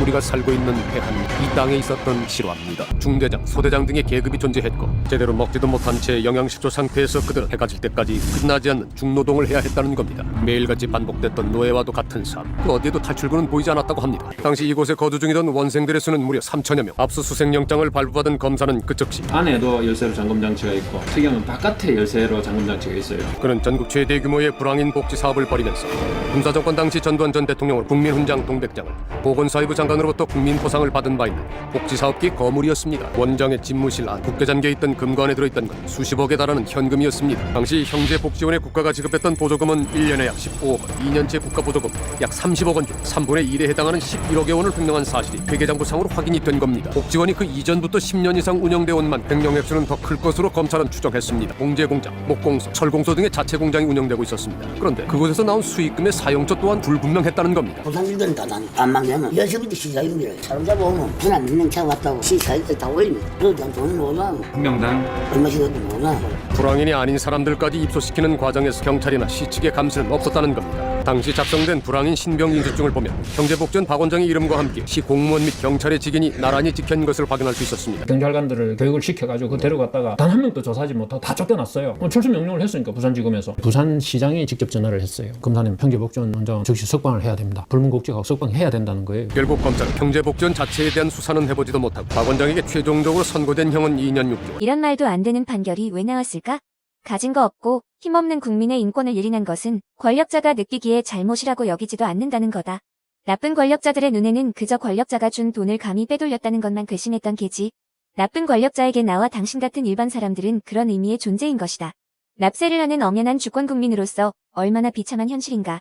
우리가 살고 있는 해안이 이 땅에 있었던 실화입니다. 중대장, 소대장 등의 계급이 존재했고 제대로 먹지도 못한 채 영양실조 상태에서 그들 해가 질 때까지 끝나지 않는 중노동을 해야 했다는 겁니다. 매일같이 반복됐던 노예와도 같은 삶. 그 어디에도 탈출구는 보이지 않았다고 합니다. 당시 이곳에 거주 중이던 원생들의 수는 무려 3천여 명. 압수수색 영장을 발부받은 검사는 그 즉시 안에도 열쇠로 잠금 장치가 있고 특이한 바깥에 열쇠로 잠금 장치가 있어요. 그는 전국 최대 규모의 불황인 복지 사업을 벌이면서 군사정권 당시 전두환 전 대통령으로 국민훈장 동백장을 보건사회부 장 관으로부터 국민포상을 받은 바 있는 복지사업기 거물이었습니다. 원장의 집무실 안 국대 잠겨 있던 금고 안에 들어있던 건 수십억에 달하는 현금이었습니다. 당시 형제복지원에 국가가 지급했던 보조금은 1년에 약 15억 원, 2년째 국가 보조금 약 30억 원 중 3분의 1에 해당하는 11억여 원을 횡령한 사실이 회계장부상으로 확인이 된 겁니다. 복지원이 그 이전부터 10년 이상 운영돼 온 만 횡령 액수는 더 클 것으로 검찰은 추정했습니다. 봉제공장, 목공소, 철공소 등의 자체 공장이 운영되고 있었습니다. 그런데 그곳에서 나온 수익금의 사용처 또한 불분명했다는 겁니다. 일들은 다 난- 안 막냐면 시작입니다. 사람 잡아오면 분한 몇명 차 왔다고 시사이트 다 올립니다. 난 돈을 몰라. 한 명당 얼마씩 몰라. 불황인이 아닌 사람들까지 입소시키는 과정에서 경찰이나 시측의 감시는 없었다는 겁니다. 당시 작성된 불황인 신병 인수증을 보면 경제복전 박 원장의 이름과 함께 시 공무원 및 경찰의 직인이 나란히 찍힌 것을 확인할 수 있었습니다. 경찰관들을 교육을 시켜가지고 그 데려갔다가 단 한 명도 조사하지 못하고 다 쫓겨났어요. 어, 철수 명령을 했으니까 부산지검에서 부산시장이 직접 전화를 했어요. 검사님 평제복전 원장 즉시 석방을 해야 됩니다. 불문곡지가 석방해야 된다는 거예요. 결국 검찰은 경제복전 자체에 대한 수사는 해보지도 못하고 박 원장에게 최종적으로 선고된 형은 2년 6개월. 이런 말도 안 되는 판결이 왜 나왔을까? 가진 거 없고 힘없는 국민의 인권을 유린한 것은 권력자가 느끼기에 잘못이라고 여기지도 않는다는 거다. 나쁜 권력자들의 눈에는 그저 권력자가 준 돈을 감히 빼돌렸다는 것만 괘씸했던 게지. 나쁜 권력자에게 나와 당신 같은 일반 사람들은 그런 의미의 존재인 것이다. 납세를 하는 엄연한 주권 국민으로서 얼마나 비참한 현실인가.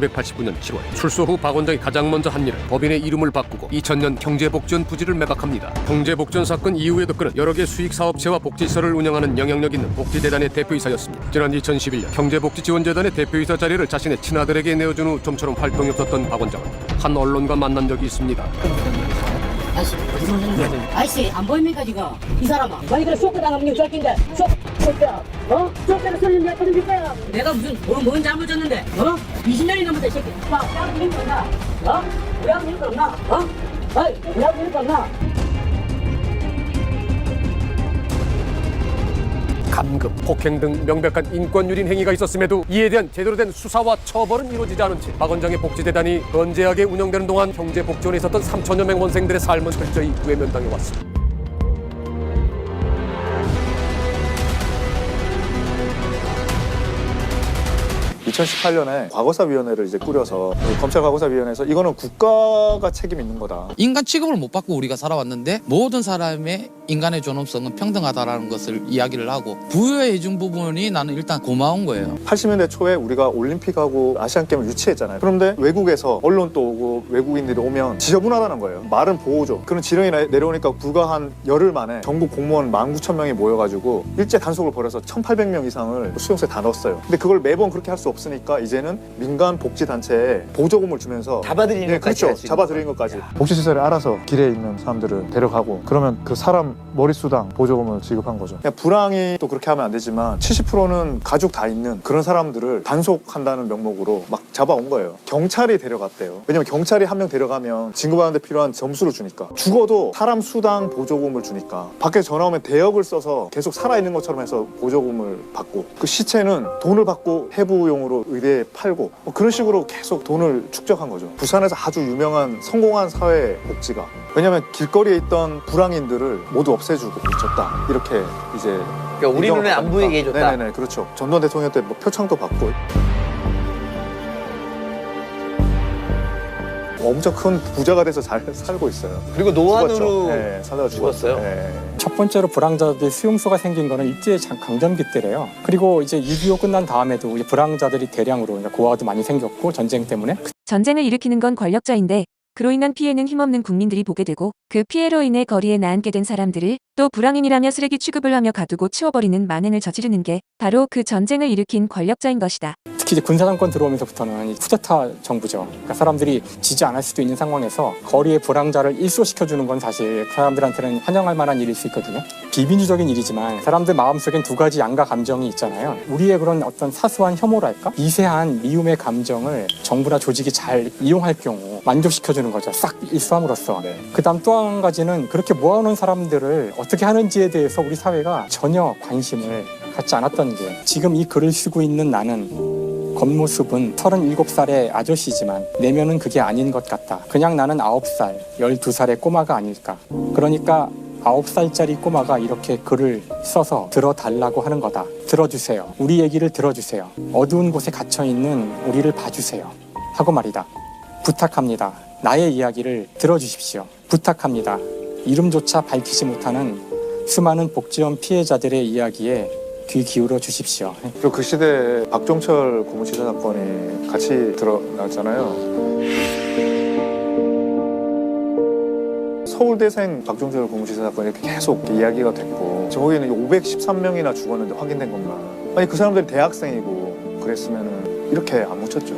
1989년 7월 출소 후 박 원장이 가장 먼저 한 일은 법인의 이름을 바꾸고 2000년 경제복전 부지를 매각합니다. 경제복전 사건 이후에도 그는 여러 개 수익 사업체와 복지시설을 운영하는 영향력 있는 복지재단의 대표이사였습니다. 지난 2011년 경제복지지원재단의 대표이사 자리를 자신의 친아들에게 내어준 후 좀처럼 활동이 없었던 박 원장은 한 언론과 만난 적이 있습니다. 아저씨, 거야? 아저씨 안 보입니까 지금 이 사람아 아니 그래 쇼크 당하면 이거 쩔긴데 쇼쇼 어? 소리 내가 들을 거야 내가 무슨 뭐, 뭔 잘못 졌는데 어? 20년이 넘었다 이 새끼 야 하고 있는 거 없나? 어? 우리 하고 있는 거 없나? 어? 어이 우리 하고 있는 거 없나? 감금, 폭행 등 명백한 인권 유린 행위가 있었음에도 이에 대한 제대로 된 수사와 처벌은 이루어지지 않은 채 박 원장의 복지재단이 건재하게 운영되는 동안 경제복지원에 있었던 3천여 명 원생들의 삶은 철저히 외면당해 왔습니다. 2018년에 과거사위원회를 이제 꾸려서 이 검찰 과거사위원회에서 이거는 국가가 책임 있는 거다. 인간 취급을 못 받고 우리가 살아왔는데 모든 사람의 인간의 존엄성은 평등하다라는 것을 이야기를 하고 부여해 준 부분이 나는 일단 고마운 거예요. 80년대 초에 우리가 올림픽하고 아시안 게임을 유치했잖아요. 그런데 외국에서 언론도 오고 외국인들이 오면 지저분하다는 거예요. 말은 보호죠. 그런 지령이 나- 내려오니까 불과 한 열흘 만에 전국 공무원 19,000명이 모여가지고 일제 단속을 벌여서 1,800명 이상을 수용소에 다 넣었어요. 근데 그걸 매번 그렇게 할 수 없 으니까 이제는 민간 복지 단체에 보조금을 주면서 잡아들이는 네, 것까지 그렇죠. 하시는 잡아들이는 것까지. 복지 시설에 알아서 길에 있는 사람들을 데려가고 그러면 그 사람 머릿수당 보조금을 지급한 거죠. 그냥 불황이 또 그렇게 하면 안 되지만 70%는 가족 다 있는 그런 사람들을 단속한다는 명목으로 막 잡아온 거예요. 경찰이 데려갔대요. 왜냐면 경찰이 한 명 데려가면 진급하는데 필요한 점수를 주니까. 죽어도 사람 수당 보조금을 주니까. 밖에 전화 오면 대역을 써서 계속 살아있는 것처럼 해서 보조금을 받고 그 시체는 돈을 받고 해부용으로 의대에 팔고 뭐 그런 식으로 계속 돈을 축적한 거죠. 부산에서 아주 유명한 성공한 사회 복지가 왜냐하면 길거리에 있던 불황인들을 모두 없애주고 미쳤다 이렇게 이제 그러니까 우리 눈에 안. 보이게 해줬다. 네네네 그렇죠. 전두환 대통령 때 뭐 표창도 받고 엄청 큰 부자가 돼서 잘 살고 있어요. 그리고 노안으로 죽었죠. 네, 살다가 죽었어요? 죽었어요. 네. 첫 번째로 불황자들 수용소가 생긴 거는 일제 장- 강점기 때래요. 그리고 이제 6.25 끝난 다음에도 이제 불황자들이 대량으로 이제 고아도 많이 생겼고 전쟁 때문에 전쟁을 일으키는 건 권력자인데 그로 인한 피해는 힘없는 국민들이 보게 되고 그 피해로 인해 거리에 나앉게 된 사람들을 또 불황인이라며 쓰레기 취급을 하며 가두고 치워버리는 만행을 저지르는 게 바로 그 전쟁을 일으킨 권력자인 것이다. 특히 이제 군사 정권 들어오면서부터는 이 쿠데타 정부죠. 그러니까 사람들이 지지 않을 수도 있는 상황에서 거리의 불황자를 일소시켜주는 건 사실 사람들한테는 환영할 만한 일일 수 있거든요. 비민주적인 일이지만 사람들 마음속엔 두 가지 양가 감정이 있잖아요. 우리의 그런 어떤 사소한 혐오랄까? 미세한 미움의 감정을 정부나 조직이 잘 이용할 경우 만족시켜주는 거죠. 싹 일수함으로써. 그다음 또 한 가지는 그렇게 모아놓은 사람들을 어떻게 하는지에 대해서 우리 사회가 전혀 관심을 갖지 않았던 게 지금 이 글을 쓰고 있는 나는 겉모습은 37살의 아저씨지만 내면은 그게 아닌 것 같다. 그냥 나는 9살, 12살의 꼬마가 아닐까. 그러니까 9살짜리 꼬마가 이렇게 글을 써서 들어달라고 하는 거다. 들어주세요. 우리 얘기를 들어주세요. 어두운 곳에 갇혀있는 우리를 봐주세요. 하고 말이다. 부탁합니다. 나의 이야기를 들어주십시오. 부탁합니다. 이름조차 밝히지 못하는 수많은 복지원 피해자들의 이야기에 귀 기울여 주십시오. 그리고 그 시대에 박종철 고무치사 사건이 같이 드러났잖아요. 서울대생 박종철 고무치사 사건이 계속 이야기가 됐고 거기는 513명이나 죽었는데 확인된 것만 아니 그 사람들이 대학생이고 그랬으면 이렇게 안 묻혔죠.